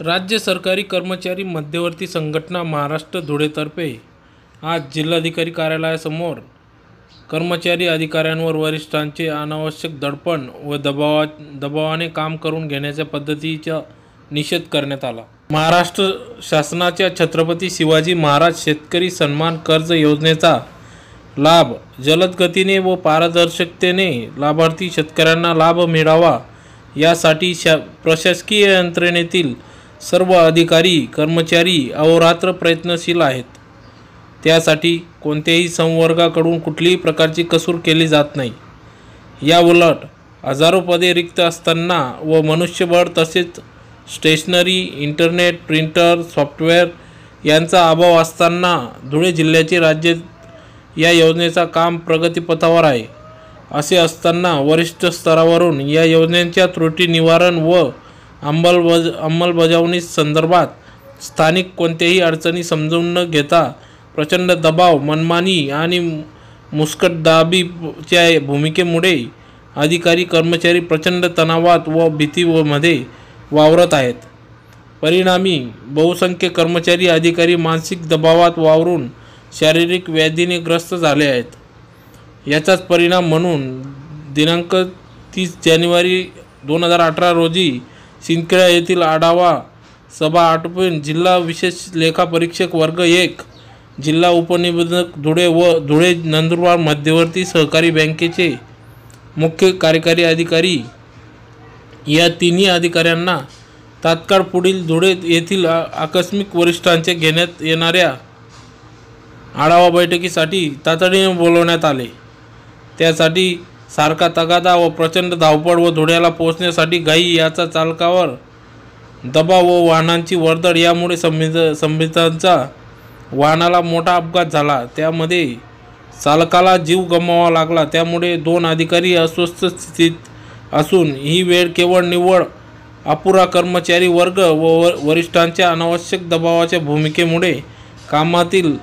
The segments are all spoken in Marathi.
राज्य सरकारी कर्मचारी मध्यवर्ती संघटना महाराष्ट्र धुळेतर्फे आज जिल्हाधिकारी कार्यालयासमोर कर्मचारी अधिकाऱ्यांवर वरिष्ठांचे अनावश्यक दडपण व दबावा दबावाने काम करून घेण्याच्या पद्धतीचा निषेध करण्यात आला. महाराष्ट्र शासनाच्या छत्रपती शिवाजी महाराज शेतकरी सन्मान कर्ज योजनेचा लाभ जलद गतीने व पारदर्शकतेने लाभार्थी शेतकऱ्यांना लाभ मिळावा यासाठी शा प्रशासकीय यंत्रणेतील सर्व अधिकारी कर्मचारी अहोरात्र प्रयत्नशील आहेत. त्यासाठी कोणत्याही संवर्गाकडून कुठलीही प्रकारची कसूर केली जात नाही. या उलट हजारो पदे रिक्त असताना व मनुष्यबळ तसेच स्टेशनरी इंटरनेट प्रिंटर सॉफ्टवेअर यांचा अभाव असताना धुळे जिल्ह्याचे राज्य या योजनेचा काम प्रगतीपथावर आहे. असे असताना वरिष्ठ स्तरावरून या योजनेच्या त्रुटी निवारण व अंमलबज अंमलबजावणी संदर्भात स्थानिक कोणत्याही अडचणी समजून न घेता प्रचंड दबाव मनमानी आणि मुस्कटदाबीच्या भूमिकेमुळे अधिकारी कर्मचारी प्रचंड तणावात व भीतीमध्ये वावरत आहेत. परिणामी बहुसंख्य कर्मचारी अधिकारी मानसिक दबावात वावरून शारीरिक व्याधीने ग्रस्त झाले आहेत. याचाच परिणाम म्हणून दिनांक तीस जानेवारी दोन हजार अठरा रोजी सिंदखेडा येथील आढावा सभा आटोपून जिल्हा विशेष लेखापरीक्षक वर्ग एक जिल्हा उपनिबंधक धुळे व धुळे नंदुरबार मध्यवर्ती सहकारी बँकेचे मुख्य कार्यकारी अधिकारी. या तिन्ही अधिकाऱ्यांना तात्काळ पुढील धुळे येथील आकस्मिक वरिष्ठांचे घेण्यात येणाऱ्या आढावा बैठकीसाठी तातडीने बोलवण्यात आले. त्यासाठी सारखा तगादा व प्रचंड धावपळ व धुळ्याला पोहोचण्यासाठी गाई याचा चालकावर दबाव व वाहनांची वर्दळ यामुळे संबित संबितांचा वाहनाला मोठा अपघात झाला. त्यामध्ये चालकाला जीव गमवावा लागला. त्यामुळे दोन अधिकारी अस्वस्थ स्थितीत असून ही वेळ केवळ निव्वळ अपुरा कर्मचारी वर्ग व व- वरिष्ठांच्या अनावश्यक दबावाच्या भूमिकेमुळे कामातील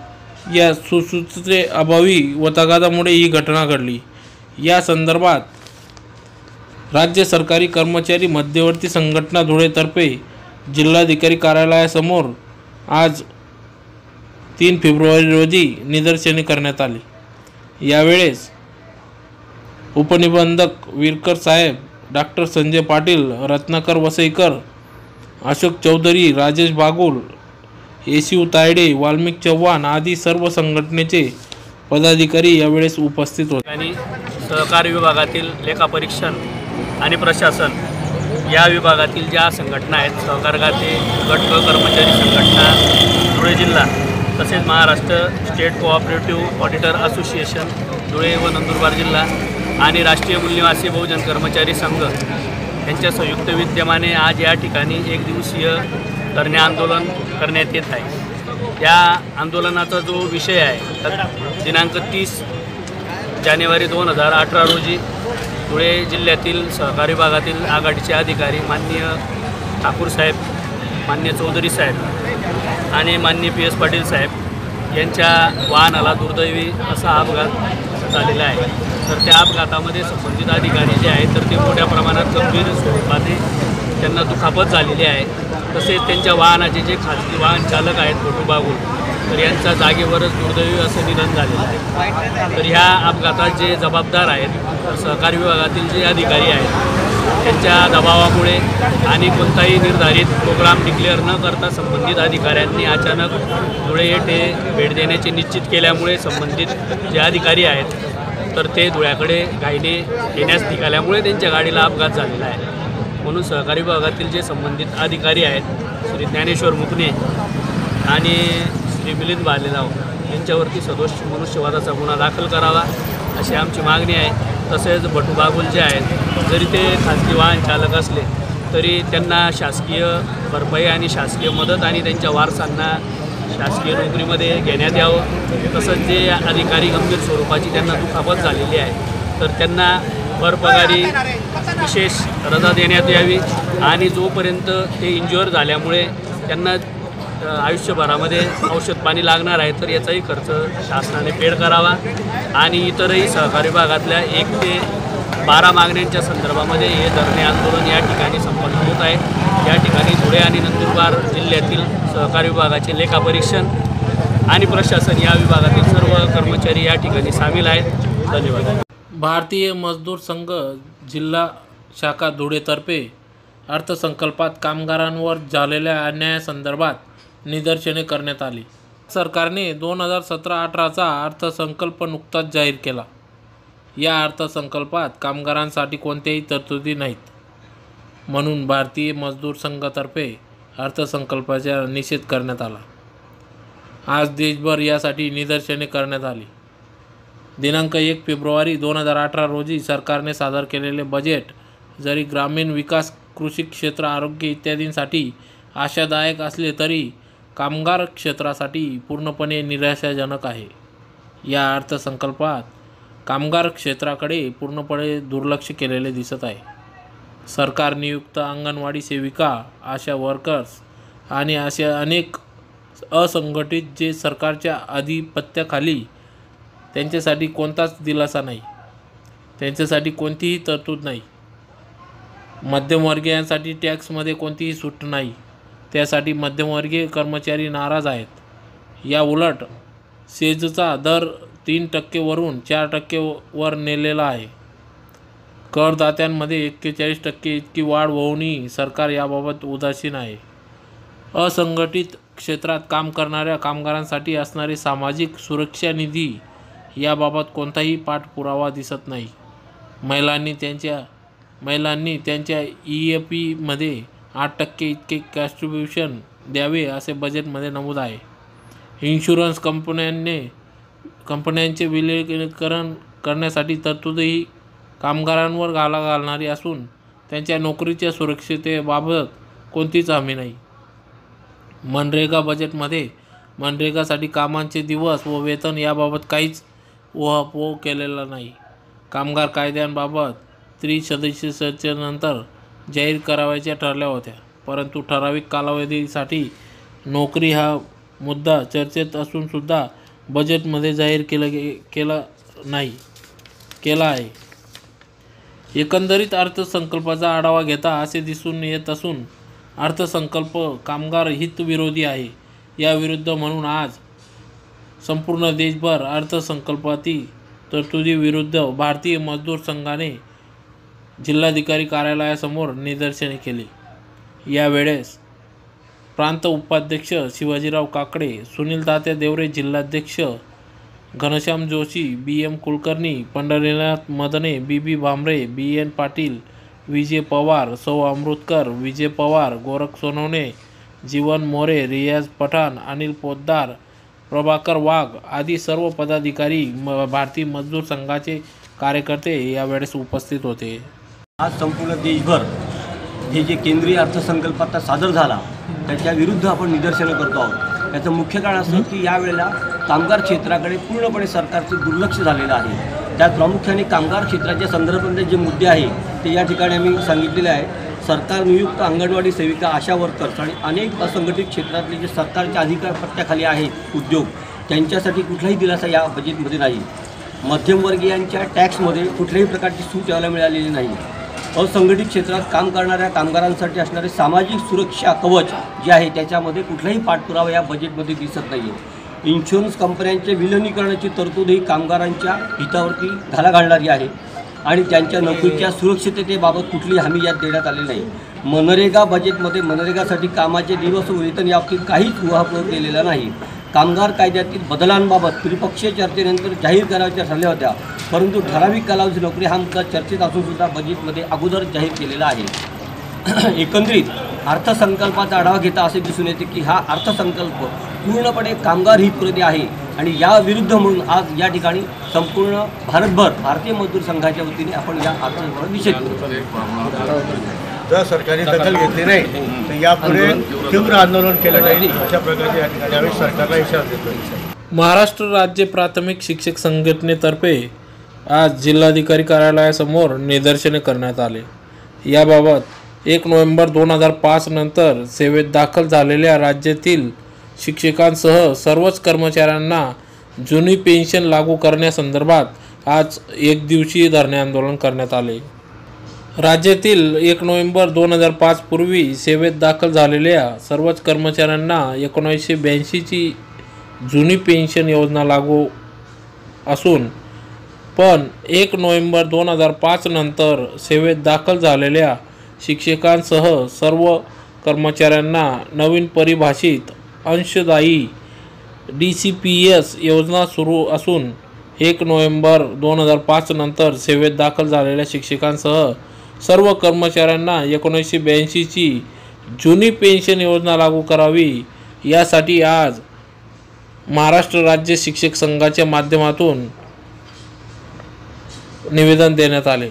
या सुसूत्रते अभावी व तगादामुळे ही घटना घडली. या संदर्भात राज्य सरकारी कर्मचारी मध्यवर्ती संघटना धुळेतर्फे जिल्हाधिकारी कार्यालयासमोर आज तीन फेब्रुवारी रोजी निदर्शने करण्यात आली. यावेळेस उपनिबंधक विरकर साहेब डॉक्टर संजय पाटील रत्नाकर वसईकर अशोक चौधरी राजेश बागुल येशिव तायडे वाल्मिक चव्हाण आदी सर्व संघटनेचे पदाधिकारी यावेळेस उपस्थित होते. आणि सहकार विभागातील लेखापरीक्षण आणि प्रशासन या विभागातील ज्या संघटना आहेत सहकार खाते गट कर्मचारी संघटना धुळे जिल्हा तसेच Maharashtra state cooperative auditor association Dhule व नंदुरबार जिल्हा आणि राष्ट्रीय मूल्यवासी बहुजन कर्मचारी संघ यांच्या संयुक्त विद्यमाने आज या ठिकाणी एक दिवसीय धरणे आंदोलन करण्यात येत आहे. या आंदोलनाचा जो विषय आहे दिनांक तीस जानेवारी दोन हजार अठरा रोजी धुळे जिल्ह्यातील सहकारी भागातील आघाडीचे अधिकारी माननीय ठाकूर साहेब मान्य चौधरी साहेब आणि माननीय पी एस पाटील साहेब यांच्या वाहनाला दुर्दैवी असा अपघात झालेला आहे. तर त्या अपघातामध्ये संबंधित अधिकारी जे आहेत तर ते मोठ्या प्रमाणात गंभीर स्वरूपाने त्यांना दुखापत झालेली आहे. तसेच त्यांच्या वाहनाचे जे खाजगी वाहन चालक आहेत फोटो तर यांच्या जागेवरच दुर्दैवी असं निधन झालेलं आहे. तर ह्या अपघातात जे जबाबदार आहेत सहकारी विभागातील जे अधिकारी आहेत त्यांच्या दबावामुळे आणि कोणताही निर्धारित प्रोग्राम डिक्लेअर न करता संबंधित अधिकाऱ्यांनी अचानक धुळे येथे भेट देण्याचे निश्चित केल्यामुळे संबंधित जे अधिकारी आहेत तर ते धुळ्याकडे घाईने येण्यास निघाल्यामुळे त्यांच्या गाडीला अपघात झालेला आहे. म्हणून सहकारी विभागातील जे संबंधित अधिकारी आहेत श्री ज्ञानेश्वर मुकणे आणि श्री मिलिंद बालेराव यांच्यावरती सदोष मनुष्यवादाचा गुन्हा दाखल करावा अशी आमची मागणी आहे. तसेच भटू बागुल जे आहेत जरी ते खाजगी वाहन चालक असले तरी त्यांना शासकीय भरपाई आणि शासकीय मदत आणि त्यांच्या वारसांना शासकीय नोकरीमध्ये घेण्यात यावं. तसंच जे अधिकारी गंभीर स्वरूपाची त्यांना दुखापत झालेली आहे तर त्यांना भरपगारी विशेष रजा देण्यात यावी. आणि जोपर्यंत ते इंज्युअर झाल्यामुळे त्यांना आयुष्यभरामध्ये औषध पाणी लागणार आहे तर याचाही खर्च शासनाने पेड करावा. आणि इतरही सहकारी विभागातल्या एक ते बारा मागण्यांच्या संदर्भामध्ये हे धरणे आंदोलन या ठिकाणी संपन्न होत आहे. या ठिकाणी धुळे आणि नंदुरबार जिल्ह्यातील सहकारी विभागाचे लेखापरीक्षण आणि प्रशासन या विभागातील सर्व कर्मचारी या ठिकाणी सामील आहेत. धन्यवाद. भारतीय मजदूर संघ जिल्हा शाखा धुळेतर्फे अर्थसंकल्पात कामगारांवर झालेल्या अन्यायासंदर्भात निदर्शने करण्यात आली. सरकारने दोन हजार सतरा अठराचा अर्थसंकल्प नुकताच जाहीर केला. या अर्थसंकल्पात कामगारांसाठी कोणत्याही तरतुदी नाहीत. म्हणून भारतीय मजदूर संघातर्फे अर्थसंकल्पाचा निषेध करण्यात आला. आज देशभर यासाठी निदर्शने करण्यात आली. दिनांक एक फेब्रुवारी दोन हजार अठरा रोजी सरकारने सादर केलेले बजेट जरी ग्रामीण विकास कृषी क्षेत्र आरोग्य इत्यादींसाठी आशादायक असले तरी कामगार क्षेत्रासाठी पूर्णपणे निराशाजनक आहे. या अर्थसंकल्पात कामगार क्षेत्राकडे पूर्णपणे दुर्लक्ष केलेले दिसत आहे. सरकार नियुक्त अंगणवाडी सेविका आशा वर्कर्स आणि असे अनेक असंघटित जे सरकारच्या आधिपत्याखाली त्यांच्यासाठी कोणताच दिलासा नाही त्यांच्यासाठी कोणतीही तरतूद नाही. मध्यमवर्गीयांसाठी टॅक्समध्ये कोणतीही सूट नाही. त्यासाठी मध्यमवर्गीय कर्मचारी नाराज आहेत. या उलट सेजचा दर तीन टक्केवरून चार टक्केवर नेलेला आहे. करदात्यांमध्ये एक्केचाळीस टक्के इतकी वाढ होऊनही सरकार याबाबत उदासीन आहे. असंघटित क्षेत्रात काम करणाऱ्या कामगारांसाठी असणारे सामाजिक सुरक्षा निधी याबाबत कोणताही पाठपुरावा दिसत नाही. महिलांनी त्यांच्या महिलांनी त्यांच्या ई ए पीमध्ये आठ टक्के इतके कॉन्ट्रीब्युशन द्यावे असे बजेटमध्ये नमूद आहे. इन्शुरन्स कंपन्यांनी कंपन्यांचे विलीकरण करण्यासाठी तरतूदही कामगारांवर घाला घालणारी असून त्यांच्या नोकरीच्या सुरक्षितेबाबत कोणतीच हमी नाही. मनरेगा बजेटमध्ये मनरेगासाठी कामांचे दिवस व वेतन याबाबत काहीच ओहापोह केलेला नाही. कामगार कायद्यांबाबत त्रिसदस्यीय चर्चेनंतर जाहीर करावयाच्या ठरल्या होत्या. परंतु ठराविक कालावधीसाठी नोकरी हा मुद्दा चर्चेत असूनसुद्धा बजेटमध्ये जाहीर केलं गे केला नाही केला आहे. एकंदरीत अर्थसंकल्पाचा आढावा घेता असे दिसून येत असून अर्थसंकल्प कामगार हितविरोधी आहे. याविरुद्ध म्हणून आज संपूर्ण देशभर अर्थसंकल्पातील तरतुदीविरुद्ध भारतीय मजदूर संघाने जिल्हाधिकारी कार्यालयासमोर निदर्शने केली. यावेळेस प्रांत उपाध्यक्ष शिवाजीराव काकडे सुनील तात्या देवरे जिल्हाध्यक्ष Ghanshyam Joshi B M Kulkarni Pandharinath Madane B B Bhambare B N Patil Vijay Pawar सौ अमृतकर विजय पवार गोरख सोनवणे जीवन मोरे रियाज पठाण अनिल पोद्दार प्रभाकर वाघ आदी सर्व पदाधिकारी म भारतीय मजदूर संघाचे कार्यकर्ते यावेळेस उपस्थित होते. आज संपूर्ण देशभर हे जे केंद्रीय अर्थसंकल्प आता सादर झाला त्याच्या विरुद्ध आपण निदर्शनं करतो आहोत. याचं मुख्य कारण असं की यावेळेला कामगार क्षेत्राकडे पूर्णपणे सरकारचं दुर्लक्ष झालेलं आहे. त्यात प्रामुख्याने कामगार क्षेत्राच्या संदर्भातले जे मुद्दे आहे ते या ठिकाणी आम्ही सांगितलेले आहे. सरकार नियुक्त अंगणवाडी सेविका आशा वर्कर्स आणि अनेक असंघटित क्षेत्रातले जे सरकारच्या अधिकारपत्याखाली आहेत उद्योग त्यांच्यासाठी कुठलाही दिलासा या बजेटमध्ये नाही. मध्यमवर्गीयांच्या टॅक्समध्ये कुठल्याही प्रकारची सूट यायला मिळालेली नाही. असंघटित क्षेत्रात काम करणाऱ्या कामगारांसाठी असणारे सामाजिक सुरक्षा कवच जे आहे त्याच्यामध्ये कुठलाही पाठपुरावा या बजेटमध्ये दिसत नाही आहे इन्शुरन्स कंपन्यांचे विलनीकरणाची तरतूद तरतूदही कामगारांच्या हितावरती घाला घालणारी आहे आणि त्यांच्या नोकरीच्या सुरक्षिततेबाबत कुठली हमी यात देण्यात आलेली नाही. मनरेगा बजेटमध्ये मनरेगासाठी कामाचे दिवस व वेतन याबाबतीत काहीच उहापोह केलेला नाही. कामगार कायद्यातील बदलांबाबत त्रिपक्षीय चर्चेनंतर जाहीर करायच्या ठरल्या होत्या. परंतु ठराविक कालावधी नोकरी हा मुद्दा चर्चेत असूनसुद्धा बजेटमध्ये अगोदर जाहीर केलेला आहे. एकंदरीत अर्थसंकल्पाचा आढावा घेता असे दिसून येते की हा अर्थसंकल्प पूर्णपणे कामगार हितप्रती आहे आणि या विरुद्ध म्हणून आज या ठिकाणी संपूर्ण भारतभर भारतीय मजदूर संघाच्या वतीने आपण या अर्थसंकल्पाचा निषेध करतो जर सरकारने दखल घेतली नाही. तर यापुढे तीव्र आंदोलन केलं जाईल. अशा प्रकारचे या ठिकाणी आम्ही सरकारला इशारा देतो महाराष्ट्र राज्य प्राथमिक शिक्षक संघटनेतर्फे आज जिल्हाधिकारी कार्यालयासमोर निदर्शने करण्यात आले. याबाबत एक नोव्हेंबर दोन हजार पाच नंतर सेवेत दाखल झालेल्या राज्यातील शिक्षकांसह सर्वच कर्मचाऱ्यांना जुनी पेन्शन लागू करण्यासंदर्भात आज एक दिवसीय धरणे आंदोलन करण्यात आले. राज्यातील एक नोव्हेंबर दोन हजार पाच पूर्वी सेवेत दाखल झालेल्या सर्वच कर्मचाऱ्यांना एकोणीसशे ब्याऐंशीची जुनी पेन्शन योजना लागू असून पण एक नोव्हेंबर दोन हजार पाच नंतर सेवेत दाखल झालेल्या शिक्षकांसह सर्व कर्मचाऱ्यांना नवीन परिभाषित अंशदायी डी सी पी एस योजना सुरू असून एक नोव्हेंबर दोन हजार पाच नंतर सेवेत दाखल झालेल्या शिक्षकांसह सर्व कर्मचाऱ्यांना एकोणीसशे ब्याऐंशीची जुनी पेन्शन योजना लागू करावी. यासाठी आज महाराष्ट्र राज्य शिक्षक संघाच्या माध्यमातून निवेदन देण्यात आले.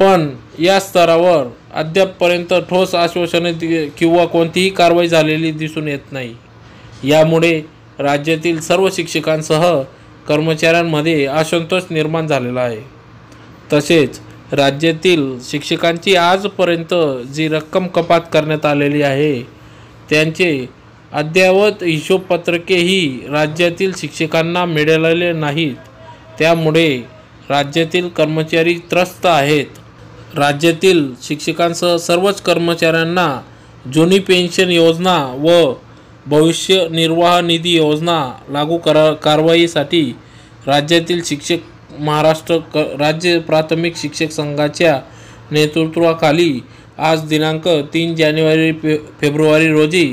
पण या स्तरावर अद्यापपर्यंत ठोस आश्वासने किंवा कोणतीही कारवाई झालेली दिसून येत नाही. यामुळे राज्यातील सर्व शिक्षकांसह कर्मचाऱ्यांमध्ये असंतोष निर्माण झालेला आहे. तसेच राज्यातील शिक्षकांची आजपर्यंत जी रक्कम कपात करण्यात आलेली आहे त्यांचे अद्ययावत हिशोबपत्रकेही राज्यातील शिक्षकांना मिळालेले नाहीत. त्यामुळे राज्यातील कर्मचारी त्रस्त आहेत. राज्यातील शिक्षकांसह सर्वच कर्मचाऱ्यांना जुनी पेन्शन योजना व भविष्य निर्वाह निधी योजना लागू करा कारवाईसाठी राज्यातील शिक्षक महाराष्ट्र क राज्य प्राथमिक शिक्षक संघाच्या नेतृत्वाखाली आज दिनांक तीन जानेवारी फे फेब्रुवारी रोजी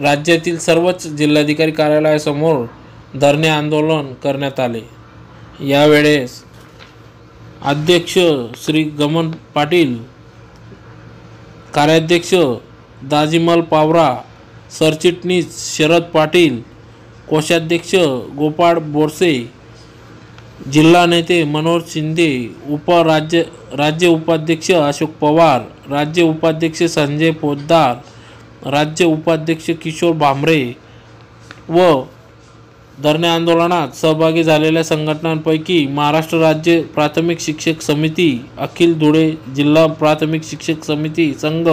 राज्यातील सर्वच जिल्हाधिकारी कार्यालयासमोर धरणे आंदोलन करण्यात आले. यावेळेस अध्यक्ष श्री गमन पाटील कार्याध्यक्ष दाजिमल पावरा सरचिटणीस शरद पाटील कोषाध्यक्ष गोपाळ बोरसे जिल्हा नेते मनोज शिंदे उपराज्य राज्य उपाध्यक्ष अशोक पवार राज्य उपाध्यक्ष संजय पोद्दार राज्य उपाध्यक्ष किशोर भांबरे व धरणे आंदोलनात सहभागी झालेल्या संघटनांपैकी महाराष्ट्र राज्य प्राथमिक शिक्षक समिती अखिल धुळे जिल्हा प्राथमिक शिक्षक समिती संघ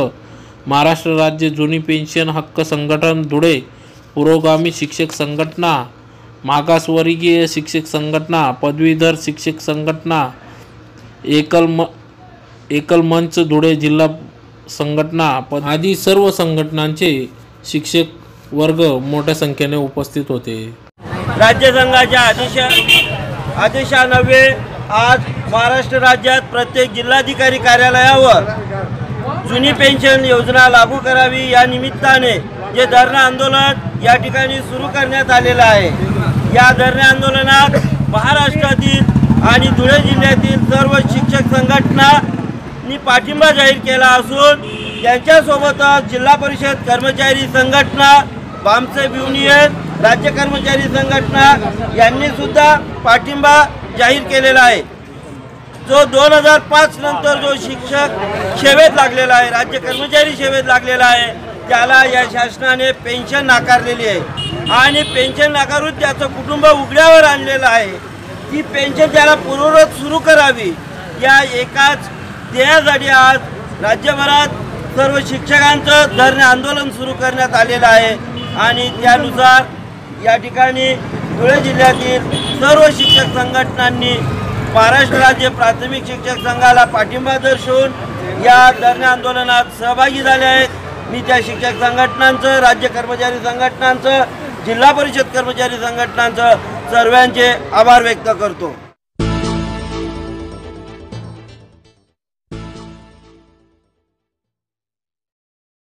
महाराष्ट्र राज्य जुनी पेन्शन हक्क संघटन धुळे पुरोगामी शिक्षक संघटना मागासवर्गीय शिक्षक संघटना पदवीधर शिक्षक संघटना एकल म एकल मंच धुळे जिल्हा संघटना पद आदी सर्व संघटनांचे शिक्षक वर्ग मोठ्या संख्येने उपस्थित होते. राज्य संघाच्या आदेश आदेशानव्हे आज महाराष्ट्र राज्यात प्रत्येक जिल्हाधिकारी कार्यालयावर जुनी पेन्शन योजना लागू करावी या निमित्ताने जे धरणं आंदोलन या ठिकाणी सुरू करण्यात आलेलं आहे. या धरणे आंदोलनात महाराष्ट्रातील आणि धुळे जिल्ह्यातील सर्व शिक्षक संघटनांनी पाठिंबा जाहीर केला असून त्यांच्यासोबतच जिल्हा परिषद कर्मचारी संघटना बामसेब युनियन राज्य कर्मचारी संघटना यांनी सुद्धा पाठिंबा जाहीर केलेला आहे. जो दोन हजार पाच नंतर जो शिक्षक सेवेत लागलेला आहे राज्य कर्मचारी सेवेत लागलेला आहे त्याला या शासनाने पेन्शन नाकारलेली आहे. आणि पेन्शन नाकारून त्याचं कुटुंब उघड्यावर आणलेलं आहे. ती पेन्शन त्याला पूर्ववत सुरू करावी. या एकाच ध्येयासाठी आज राज्यभरात सर्व शिक्षकांचं धरणे आंदोलन सुरू करण्यात आलेलं आहे. आणि त्यानुसार या ठिकाणी धुळे जिल्ह्यातील सर्व शिक्षक संघटनांनी महाराष्ट्र राज्य प्राथमिक शिक्षक संघाला पाठिंबा दर्शवून या धरणे आंदोलनात सहभागी झाले आहेत. त्या शिक्षक संघटनांचं राज्य कर्मचारी संघटनांचं जिल्हा परिषद कर्मचारी संघटनांचं सर्वांचे आभार व्यक्त करतो.